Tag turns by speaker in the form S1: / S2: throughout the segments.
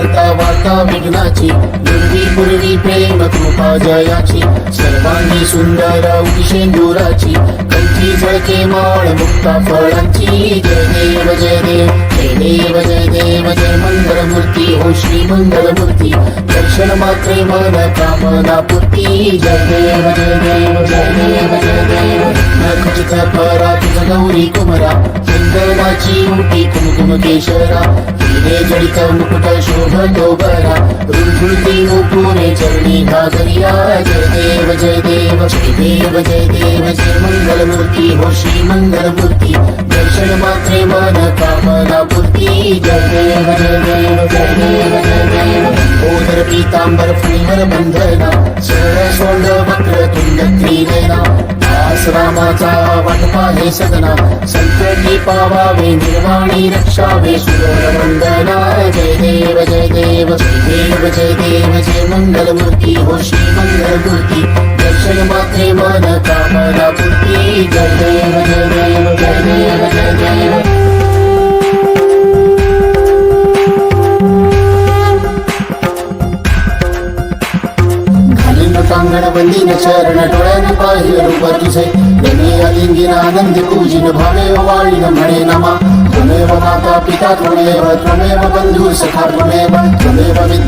S1: हरता वार्ता विघ्नाची. पूर्वी पूर्वी प्रेम कृपा जयाची. सर्वांगी सुंदर उदिशेंदुराची कंठी झळके माळ मुक्ता फळांची. जय देव जय देव जय देव जय देव, जय मंगलमूर्ती हो श्री मंगलमूर्ती दर्शन मात्रे मन, कामना पूर्ती. जय देव जय देव जय देव जय देव. नखचित परा, तुझ गौरी कुमरा. चंदनाची मुठी कुमकुम केशरा. हिरे जडित मुकुट शोभतो बरा रुंझुळती पुणे चरणी घागरिया जय देव जय देव जय देव जय देव, जय मंगलमूर्ती। हो श्री मंगलमूर्ती। दर्शन मात्रे मन, कामना पूर्ती। जय देव जय देव जय देव जय देव। ओदर पीतांबर फुलवर बंधना। सोंड वक्र तुंड त्रिनयना दास रामाचा वाटपा हे सदना संकटी पावावे निर्वाणी रक्षावे सुर वंदना जय देव जय देव जय देव जय देव जय मंगलमूर्ती हो श्री मंगलमूर्ती दर्शन मात्रे मन कामना पूर्ती जय देव जय देव जय देव जय देव. घालीन कांगण बंदीन चरण डोळ्याने पाहिलं रूप तुझे गणे ಪೂಜಿನ आनंदी ವಾಳಿನ ಮಣೆ ನಮ ತ್ವಮೇವ ಮಾತಾ ಪಿತಾ ತ್ವಮೇವ ತ್ವಮೇವ ಬಂಧು त्वमेव ತ್ವಮೇವ सखा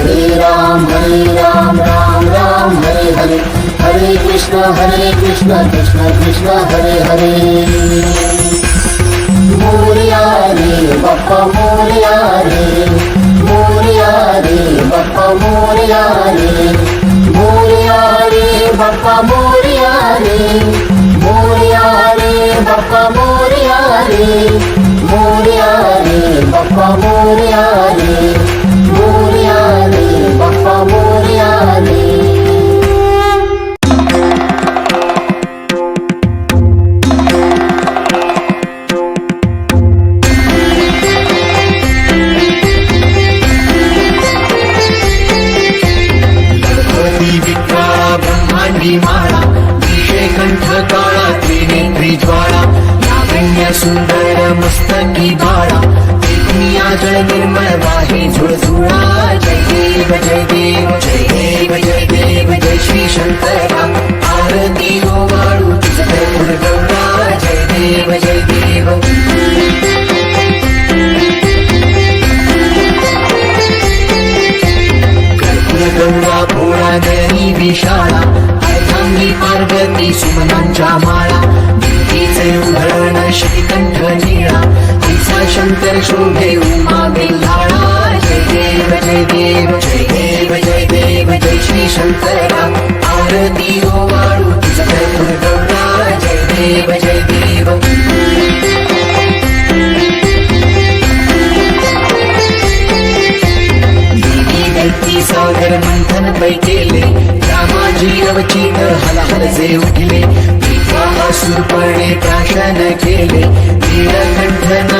S1: हरे राम हरे राम राम राम, हरे हरे। हरे कृष्ण हरे कृष्ण कृष्ण कृष्ण, हरे हरे। मोरिया रे, बाप्पा, मोरिया रे। मोरिया रे, बाप्पा, मोरिया रे। मोरिया रे, बाप्पा, मोरिया रे। मोरिया रे, बाप्पा, मोरिया रे। मोरिया रे, बाप्पा, मोरिया रे।
S2: भोळा जरी विशाळा अर्थांगी पार्वती सुमनांच्या माळा. दिल्लीचे उधळण श्रीकंठ निळा. तिचा शंकर शोभे उमा बिल्हाळा जय देव जय देव जय देव जय देव जय श्री शंकर आरती ओ तुझ கனகிளி
S1: நிலகண்டன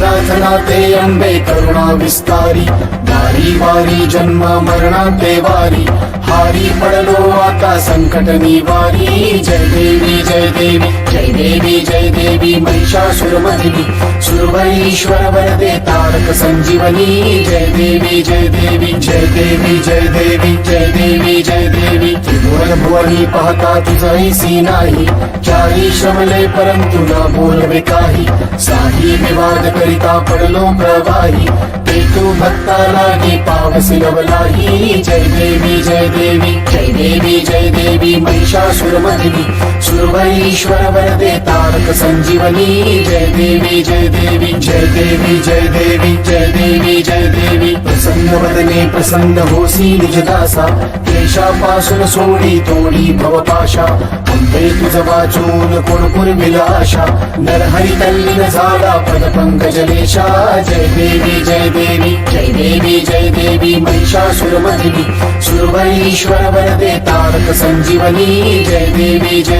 S1: अनाथना ते अंबे करुणा विस्तारी। वारी वारी, जन्म, मरणा ते वारी हारी पडलो, आता संकट निवारी। जय देवी जय देवी जय देवी जय देवी महिषासुरमधिनी सुरवरीश्वर वरदे तारक संजीवनी। जय देवी जय देवी जय देवी जय देवी जय देवी जय देवी। त्रिभुवन भुवनी पाहता तुझही नाही चारी श्रमले परंतु न बोलवे काही। साही विवाद करिता पडलो प्रवाही. ते तू भक्ता लागी पावसी लवलाही जय देवी जय देवी जय देवी जय देवी महिषासुरमधिनी सुरवरीश्वर वरदे तारक संजीवनी जय देवी जय देवी जय देवी जय देवी जय देवी जय देवी प्रसन्न वदने प्रसन्न होसी निजदासा क्लेशापासून सोडी तोडी भवपाशा अंबे तुझ वाचून कोण विलाशा नरहरी तल्लीन झाला पद पंकजलेशा जय देवी जय देवी जय देवी जय देवी महिषासुरमधिनी सुरवरीश्वर वरदे तारक संजीवनी जय देवी जय देवी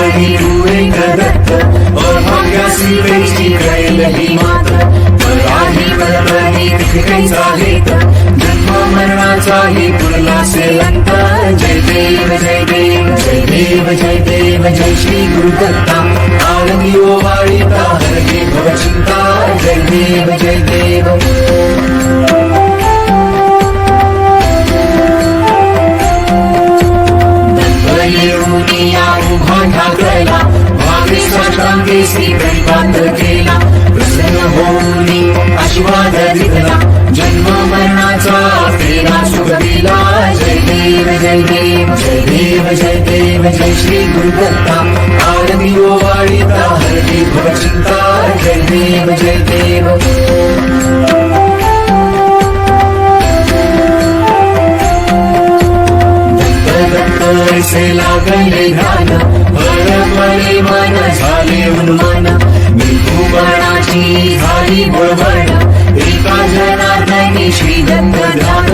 S2: अभाग्यासी वेची कैल ही मात पराही परपरी विधिकैचा हेत जन्म मरणाचाही पुरला सेवंत जय देव जय देव जय देव जय देव जय श्री गुरुदत्ता आरतियो वाळिता हरगे भव चिंता, जय देव जय देव। जय देव जय देव जय श्री गुरुदत्ता। आनंदी वो वाणिता हरि भवचिता जय देव जय देव। ऐसे लागले घाना मन मने मन झाले उन्माना। मी निभूपणाची झाली बळबळ जनार्दनी श्री गंध ध्यान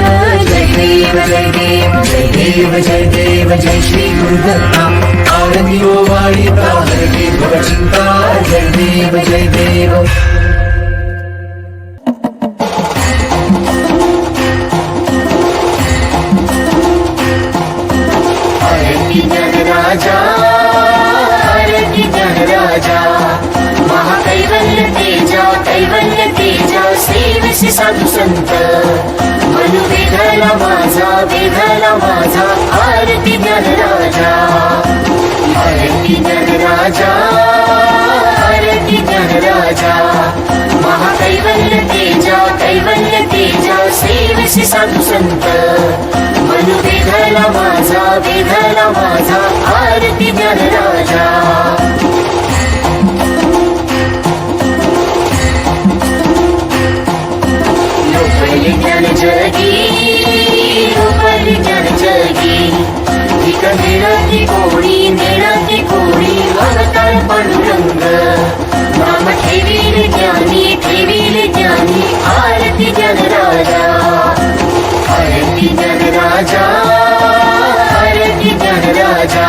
S2: जय देव जय देव जय देव जय देव जय श्री गुरुदत्ता आरती ओवाळीता हरती भव चिंता जय देव जय देव
S1: सेवसी साधू संत. मनु वेधला माझा वेधला माझा. आरती राजा आरती राजा आरती राजा महाकैवल्य तेजा कैवल्य तेजा सेवसी साधू संत. मनु वेधला माझा वेधला माझा. आरती राजा நிலத்தை கோடி நிலத்தை கோடி மனத்தால் படுங்க நாம கைவியில ஜானி கைவியில ஜானி ஆரத்தி ஜனராஜா ஆரத்தி ஜனராஜா ஆரத்தி ஜனராஜா